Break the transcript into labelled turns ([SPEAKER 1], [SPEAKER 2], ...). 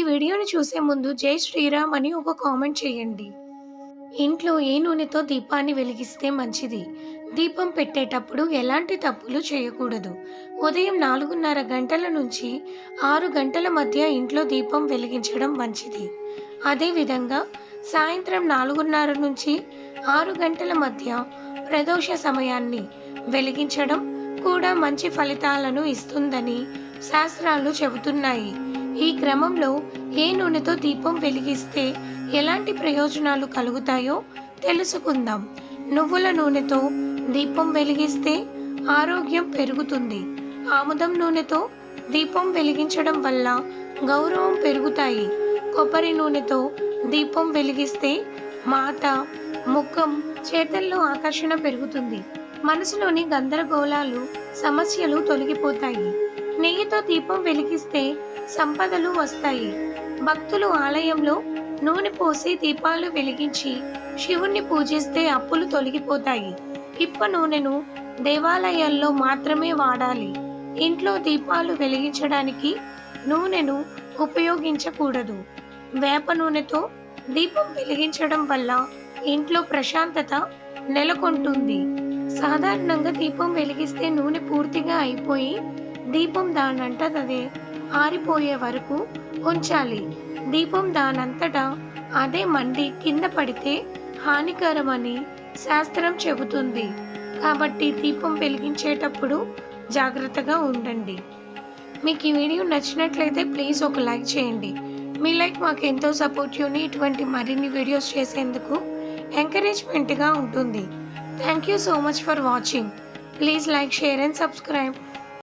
[SPEAKER 1] ఈ వీడియోని చూసే ముందు జై శ్రీరామ్ అని ఒక కామెంట్ చేయండి. ఇంట్లో ఏ నూనెతో దీపాన్ని వెలిగిస్తే మంచిది? దీపం పెట్టేటప్పుడు ఎలాంటి తప్పులు చేయకూడదు. ఉదయం నాలుగున్నర గంటల నుంచి ఆరు గంటల మధ్య ఇంట్లో దీపం వెలిగించడం మంచిది. అదేవిధంగా సాయంత్రం నాలుగున్నర నుంచి ఆరు గంటల మధ్య ప్రదోష సమయాన్ని వెలిగించడం కూడా మంచి ఫలితాలను ఇస్తుందని శాస్త్రాలు చెబుతున్నాయి. ఈ క్రమంలో ఏ నూనెతో దీపం వెలిగిస్తే ఎలాంటి ప్రయోజనాలు కలుగుతాయో తెలుసుకుందాం. నువ్వుల నూనెతో దీపం వెలిగిస్తే ఆరోగ్యం పెరుగుతుంది. ఆముదం నూనెతో దీపం వెలిగించడం వల్ల గౌరవం పెరుగుతాయి. కొబ్బరి నూనెతో దీపం వెలిగిస్తే మాట ముఖం చేతల్లో ఆకర్షణ పెరుగుతుంది. మనసులోని గందరగోళాలు సమస్యలు తొలగిపోతాయి. నెయ్యితో దీపం వెలిగిస్తే సంపదలు వస్తాయి. భక్తులు ఆలయంలో నూనె పోసి దీపాలు వెలిగించి శివుణ్ణి పూజిస్తే అప్పులు తొలగిపోతాయి. పిప్ప నూనెను దేవాలయాల్లో మాత్రమే వాడాలి. ఇంట్లో దీపాలు వెలిగించడానికి నూనెను ఉపయోగించకూడదు. వేప నూనెతో దీపం వెలిగించడం వల్ల ఇంట్లో ప్రశాంతత నెలకొంటుంది. సాధారణంగా దీపం వెలిగిస్తే నూనె పూర్తిగా అయిపోయి దీపం దానంతటదే ఆరిపోయే వరకు ఉంచాలి. దీపం దానంతటా అదే మండి కింద పడితే హానికరమని శాస్త్రం చెబుతుంది. కాబట్టి దీపం వెలిగించేటప్పుడు జాగ్రత్తగా ఉండండి. మీకు ఈ వీడియో నచ్చినట్లయితే ప్లీజ్ ఒక లైక్ చేయండి. మీ లైక్ మాకు ఎంతో సపోర్టివ్ని ఇటువంటి మరిన్ని వీడియోస్ చేసేందుకు ఎంకరేజ్మెంట్గా ఉంటుంది. Thank you so much for watching. Please like share and subscribe.